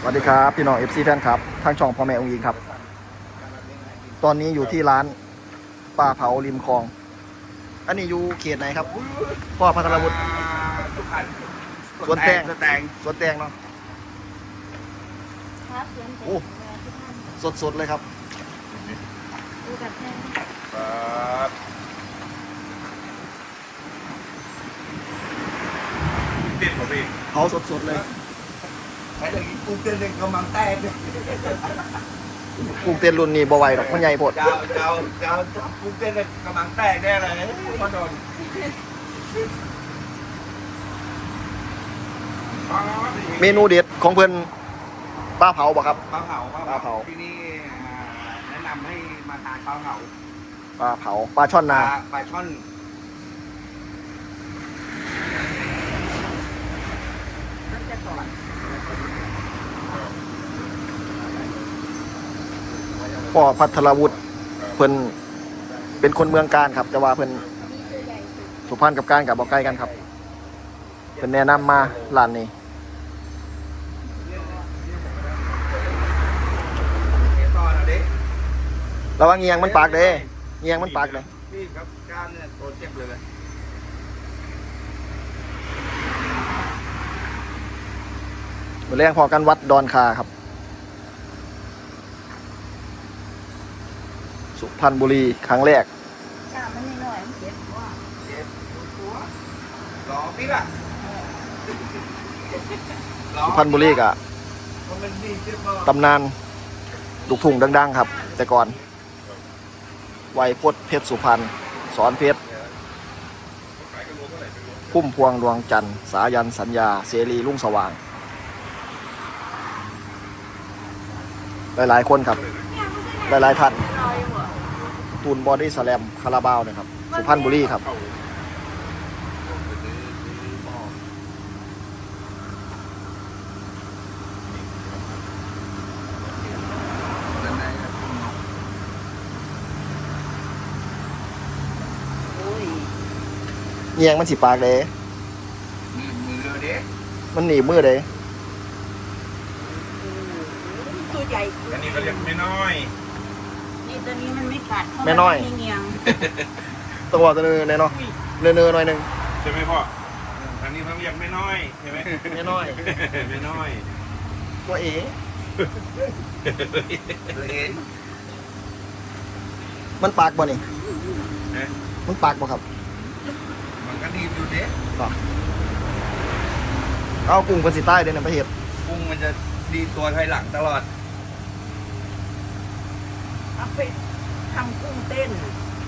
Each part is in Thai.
สวัสดีครับพี่น้องเอฟซีแฟนครับทางช่องพ่อแม่องค์ยิงครับ ตอนนี้อยู่ที่ร้านปลาเผาริมคลอง อันนี้อยู่เขตไหนครับพ่อพัทรวุฒิสุพรรณสวนแตงสวนแตงสวนแตงเนาะครับเสียงโอ้สดๆเลยครับดูแบบแห้งครับติดผมพี่เผาสดๆเลยใช้ตะกี้กูเต้นเลย กำลังแตกเลยกุ้งเต้นรุ่นนี้บ่ไหวหรอกมันใหญ่โพดเจ้าเจ้าเจ้ากูเต้นเลยกำลังแตกแน่เลยพอโดนเมนูเด็ดของเพื่อนปลาเผาบ่ครับ ปลาเผาปลาเผา ที่นี่อ่าแนะนำให้มาทานปลาเผาปลาเผาปลาช่อนปนาลาปลาช่อนมันจะก่อน พ่อพัทรวุฒิเพิ่นเป็นคนเมืองการครับ แต่ว่าเพิ่นสุพรรณกับการกับบ่ใกล้กันครับเพิ่นแนะนำมาร้านนี่เระวังเงียงมันปากเด้เงียงมันปากเลยพี่ครับกล้ามเนี่ยโดนเจ็บเลยมือแรงพอกันวัดดอนคาครับ สุพรรณบุรีครั้งแรกกล้ามันนิดหน่อยมันเจ็บว่าเจ็บตัวรอพี่ล่ะสุพรรณบุรีกะมับตำนานลูกทุ่งดัง ๆ ครับ แต่ก่อนไวยพจน์เพชรสุพรรณสอนเพชรพุ่มพวงดวงจันทร์สายันสัญญา เสรีรุ่งสว่าง หลาย ๆ คนครับ หลาย ๆ ท่าน ลอยหัวตูนบอดี้สแลมคาราบาวนะครับ สุพรรณบุรีครับโอ้ยเงียงมันสิปากเลยมีมือเด็กมันหนีบมือเลยตัวใหญ่อันนี้ก็เรียกไม่น้อยนี่ ตัวนี้มันไม่กัดเพราะแม่น้อยนไม่เงียงต้องบอกตัวเนื้อๆเนาะเนื้อๆหน่อยหนึงใช่ไหมพ่ออันนี้เขาเรียกไม่น้อยใช่ไหมไม่น้อยไม่น้อยตัวเอ๋ตัวเองมันปากบ่นี่เอ๊ะมันปากบ่ครับ มันก็ดีอยู่เด็กเอากุ้งเป็นสิใต้เด้นะประเทศกุ้งมันจะดีตัวถอยหลังตลอด เอาไปทำกุ้งเต้น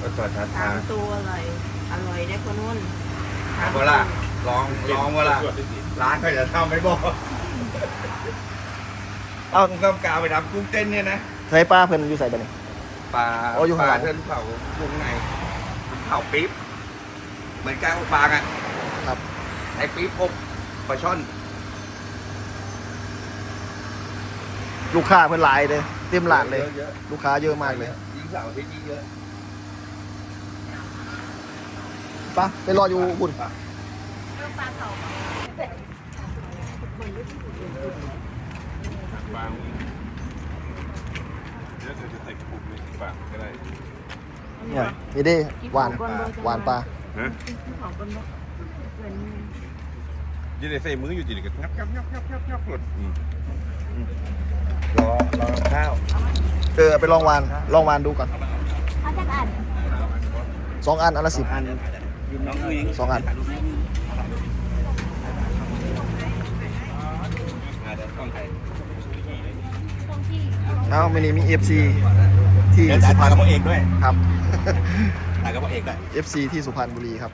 ก็ต่อช้าตามตัวอร่อยอร่อยได้คนนู้นๆเวลาลองลองเวลาร้านเขาจะทำไม่บอกเอากุ้งกำกาวไปทำกุ้งเต้นเนี่ยนะใส่ปลาเพิ่นอยู่ใส่บ่นี่ปลาอ๋ออยู่ปข้างหลัลางเทินเผากุ้งในเผาปี๊บเหมือนแกงปลาอะครับไอ้ปี๊บอบปลาช่อนลูกค้าเพิ่นหลายเลย เต็มร้านเลยเยอะลูกค้าเยอะมากเลยยิ่งเสาร์อาทิตย์ยิ่งเยอะปะไปรออยู่บุญปลาเผาบางเดี๋ยวเธอจะใส่กระปุกในปากก็ได้เนี่ยนี่เด้หวานหวานปลาฮะที่ของบนบกเหมือนยี่ได้ใส่มืออยู่จีนี่ก็งับงับงับงับงับงับหมดอืม รอรอข้าวเออไปลองหวานลองหวานดูก่อนเอาจากอันสองอันอันละสิบอันยืมน้องผู้หญิงสองอันอะเดี๋ยวต้องถ่ายเอาไม่นี่มี FC ที่เดี๋ยวสุถ่ายพรรณกับพ่อเอกด้วยครับถ่ายกับพ่อเอกด้วย FC ที่สุพรรณบุรีครับ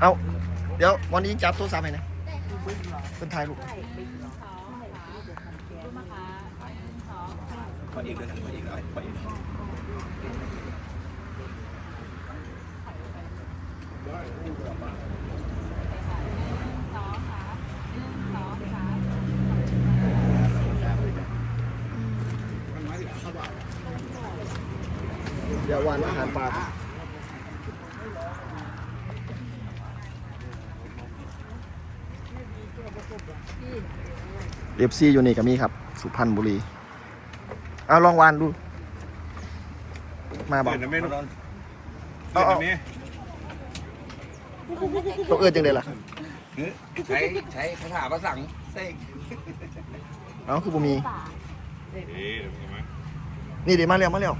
เอาเดี๋ยววันนี้จับโทรศัพท์ให้นะเป็นถ่ายรูป พ่อเอกด้วยพ่อเอกด้วยพ่อเอกด้วยเดี๋ยววานอาหารปลาครับ เอฟซีอยู่นี่ก็มีครับ สุพรรณบุรีเอาลองวานดู มาบอกเห็นไหมลูกเอาเอาเห็นไหมต้องเอื้อจังเลยล่ะใช้ใช้คาถาภาษาเสกเอาคือบ่มีป่าเอ๊ะเดี๋ยวมานี่เดี๋ยวมาแล้วมาแล้ว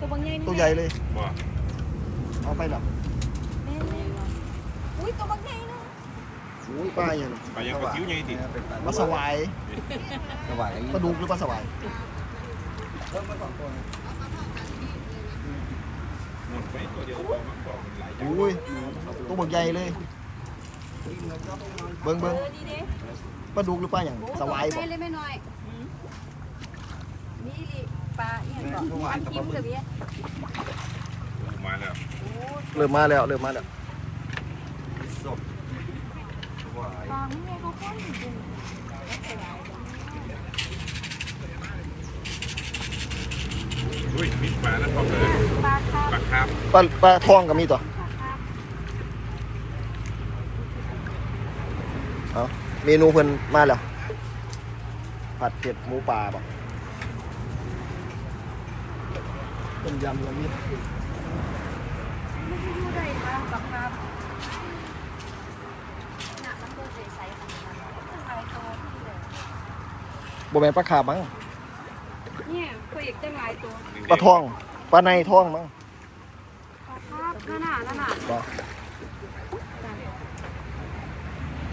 ตัวบางใหญ่นี่ตัวใหญ่เลย บ่เอาไปแล้วแม่อุ้ยตัวบางใหญ่นะ อุ้ยปลาอย่างนี้ไปยังกระซิวใหญ่ดิปลาสวายสบายปลาดุกหรือปลาสวายหมุนไปตัวเดียวตัวมันบอกมันหลายอย่างอุ้ยตัวบักใหญ่เลยเบิ้งเอเบิ้งอนี่เด้ปลาดุกหรือปลาอย่างสวายบ่เล่นไม่น้อยนี่ลิปลาอีหยังก่อนทำกิมกับเนี้ยมาแล้วเริ่มมาแล้วเริ่มมาแล้ว ปลาไม่ไงเขาพ่นจริง อุ้ยมิดมาแล้วพอเลยปลาคาปาครับปลาปลาทองก็มีตัวเอาเมนูเพิ่นมาแล้ว ผัดเผ็ดหมูป่าบ่ต้มยำรวมมิตร ไม่ได้ดูได้ปลาปลาคาหนักมันตัวใสๆของมันเป็นลายตัวที่เลย บ่แม่นปลาขาบมั้งเนี่ยตัวเอกตั้งหลายตัวปลาทองปลาในทองมั้งปลาคาบนั่นน่ะนั่นน่ะบ่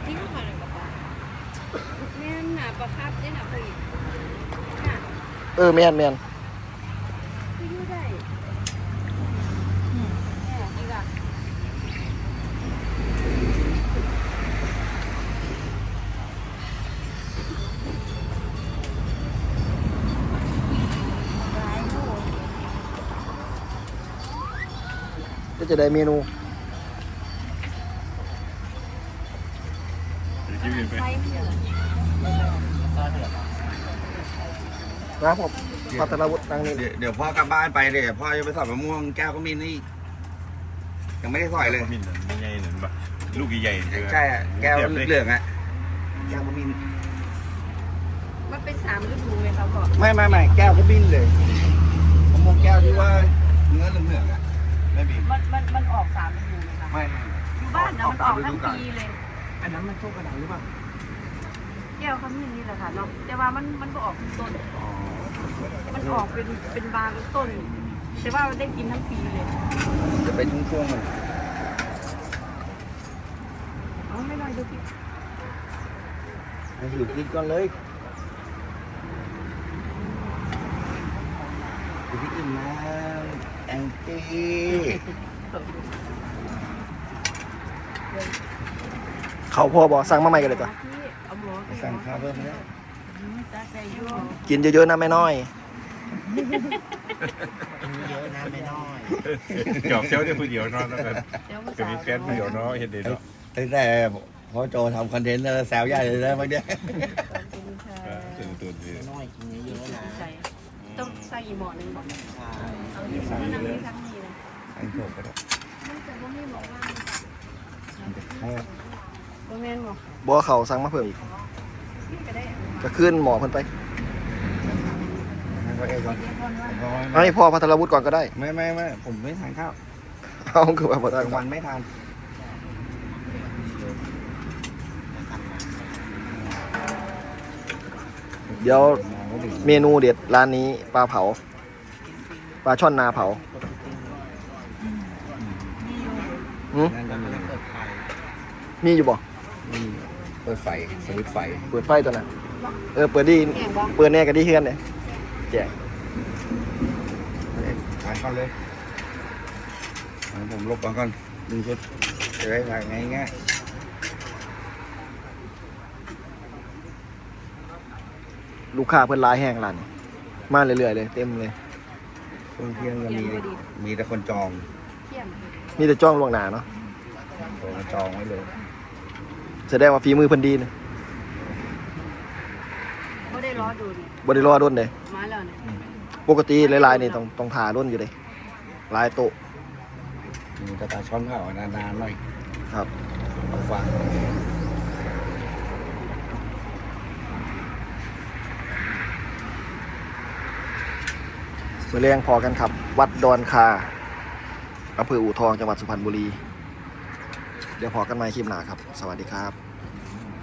จริงค่ะเนี่ยปลาคาบแม่นน่ะปลาคาบเนี่ยน่ะตัวเอกน่ะเออแม่นแม่น ก็จะได้เมนูยิ้มไปไฟเหนือนะครับผมพัทรวุฒินั่งนี่เดี๋ยวเดี๋ยวพ่อกลับบ้านไปเดี๋ยวพ่อจะไปสอบมะม่วงแก้วก็มีนี่ยังไม่ได้สอยเลย มินไม่ใหญ่หนึ่งปะลูกใหญ่ๆใช่อะแก้วเหลืองๆอะแก้วก็มีมันเป็นสามฤดูไหมครับพ่อไม่ไม่ไม่แก้วก็บินเลยมะม่วงแก้วที่ว่าเนื้อเหลืองๆอะ ไม่บินมันมันมันออกสามฤดูไหมคะไม่ไม่อยู่บ้านนะมันออกทั้งปีเลย อันนั้นมันโชคกระดังหรือเปล่าแก้วขมิ้นนี่แหละค่ะเนาะแต่ว่ามันมันก็ออกเป็นต้นอ๋อมันออกเป็นเป็นบางเป็นต้น แต่ว่าได้กินทั้งปีเลย จะเป็นช่วงๆมันเอาไม่น้อยดูพี่ให้อยู่กินก่อนเลยอยู่ที่อิ่มนะ แองจี้เขาพอบ่สั่งมาใหม่กันเลยจ้ะพี่เอาหมอไปสั่งข้าวเพิ่มแล้วตาใจยั่วกินเยอะๆนะแม่น้อยเยอะนะไม่น้อยจอบเซลล์ได้ผู้เดียวนอนแล้วกันเดี๋ยวมาก็มีแฟนผู้เดียวเนาะเห็นเด็ดเนาะตั้งแต่พ่อโจทำคอนเทนต์แล้วแซวใหญ่เลยนะเมื่อกี้ตื่นตื่นดีน้อยกินเยอะๆนะใส่ต้องใส่อีหมอหนึ่งบอกเอาที่ทั้งนี้ทั้งนี้เลยไอ้โจก็ได้มันจะว่าไม่บอกว่ามันจะแม่นบอกบ่เขาสั่งมาเพิ่มอีกพี่ก็ขึ้นหมอเพิ่นไปให้เขาเอวก่อนไอ้พ่อพัทรวุฒิก่อนก็ได้ ไม่ไม่ไม่ผมไม่ทานข้าวเอาคือว่าบ่ได้ลางวันไม่ทานเดี๋ยวเมนูเด็ดร้านนี้ปลาเผา ปลาช่อนนาเผาหืมนั่นก็มีมีอยู่บ่มีเปิดไฟสวิตช์ไฟเปิดไฟตัวนั้นเออเปิดดีแข่งบอกเปิดแน่ก็ดีเฮือนเนี่ยแจกทานก่อนเลยเอาผมลบก่อนก่อนหนึ่งชุดจะได้ทานง่ายลูกค้าเพิ่นหลายแห้งร้านนี้มาเรื่อยๆเลย เต็มเลยๆ ช่วงเที่ยงก็มีมีแต่คนจองเที่ยงมีแต่จ้องล่วงหน้าเนาะโทรมาจองไว้เลยแสดงว่าฝีมือเพิ่นดีนะไม่ได้รอดูนี่บ่ได้รอโดนเด้มาแล้วเนี่ยปกติหลายๆนี่ต้องต้องถ่าร่นอยู่เด้หลายโต๊ะมีกระตาช้อนเผานานๆหน่อยครับเอาฝา มือแรงพอกันครับ วัดดอนคาอำเภออู่ทองจังหวัดสุพรรณบุรี เดี๋ยวพอกันใหม่คลิปหน้าครับ สวัสดีครับ